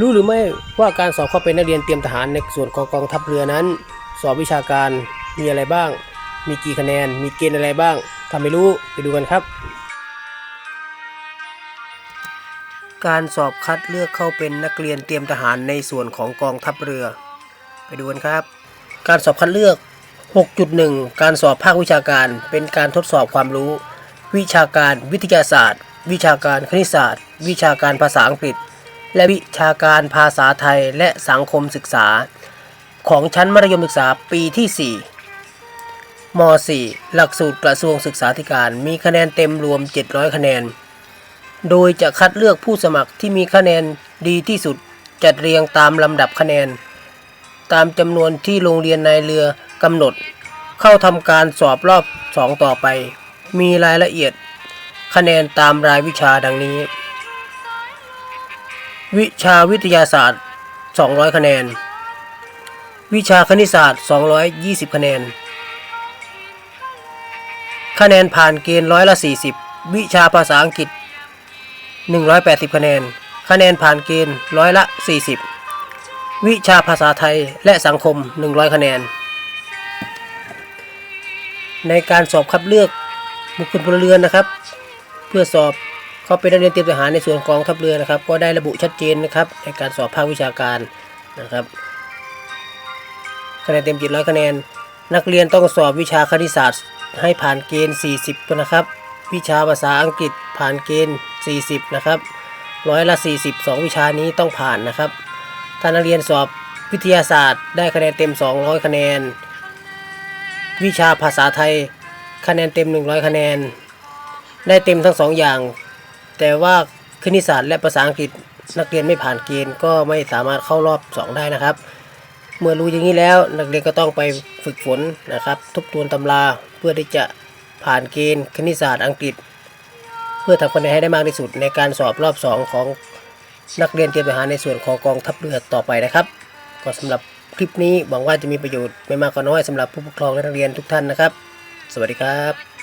รู้หรือไม่ว่าการสอบเข้าเป็นนักเรียนเตรียมทหารในส่วนของกองทัพเรือนั้น สอบวิชาการมีอะไรบ้าง มีกี่คะแนน มีเกณฑ์อะไรบ้างถ้าไม่รู้ไปดูกันครับ การสอบคัดเลือกเข้าเป็นนักเรียนเตรียมทหารในส่วนของกองทัพเรือ ไปดูกันครับ การสอบคัดเลือก 6.1 การสอบภาควิชาการเป็นการทดสอบความรู้ วิชาการวิทยาศาสตร์ วิชาการคณิตศาสตร์ วิชาการภาษาอังกฤษ และวิชาการภาษาไทยและสังคมศึกษา ของชั้นมัธยมศึกษาปีที่ 4ม .4 หลักสูตรกระทรวงศึกษาธิการมีคะแนนเต็มรวม 700 คะแนน โดยจะคัดเลือกผู้สมัครที่มีคะแนนดีที่สุดจัดเรียงตามลำดับคะแนน ตามจำนวนที่โรงเรียนนายเรือกำหนด เข้าทำการสอบรอบ 2 ต่อไป มีรายละเอียดคะแนนตามรายวิชาดังนี้ วิชาวิทยาศาสตร์ 200 คะแนน วิชาคณิตศาสตร์ 220 คะแนน คะแนนผ่านเกณฑ์ร้อยละ 40 วิชาภาษาอังกฤษ 180 คะแนน คะแนนผ่านเกณฑ์ร้อยละ 40 วิชาภาษาไทยและสังคม 100 คะแนน ในการสอบคัดเลือกบุคคลพลเรือนนะครับ เพื่อสอบ เขาเป็นนักเรียนเตรียมทหารในส่วนกองทัพเรือนะครับ ก็ได้ระบุชัดเจนนะครับในการสอบภาควิชาการนะครับคะแนนเต็ม700คะแนน นักเรียนต้องสอบวิชาคณิตศาสตร์ ให้ผ่านเกณฑ์ 40 นะครับ วิชาภาษาอังกฤษผ่านเกณฑ์ 40 นะครับร้อยละ 40 2 วิชานี้ต้องผ่านนะครับ ถ้านักเรียนสอบวิทยาศาสตร์ ได้คะแนนเต็ม 200 คะแนน วิชาภาษาไทยคะแนนเต็ม 100 คะแนน ได้เต็มทั้งสองอย่าง แต่ว่าคณิตศาสตร์และภาษาอังกฤษนักเรียนไม่ผ่านเกณฑ์ก็ไม่สามารถเข้ารอบ 2 ได้นะครับ เมื่อรู้อย่างนี้แล้วนักเรียนก็ต้องไปฝึกฝนนะครับทบทวนตำราเพื่อที่จะผ่านเกณฑ์คณิตศาสตร์อังกฤษ เพื่อทำคะแนนให้ได้มากที่สุดในการสอบรอบ 2 ของนักเรียนเตรียมทหารในส่วนของกองทัพเรือต่อไปนะครับก็สำหรับคลิปนี้หวังว่าจะมีประโยชน์ไม่มากก็น้อยสำหรับผู้ปกครองและนักเรียนทุกท่านนะครับ สวัสดีครับ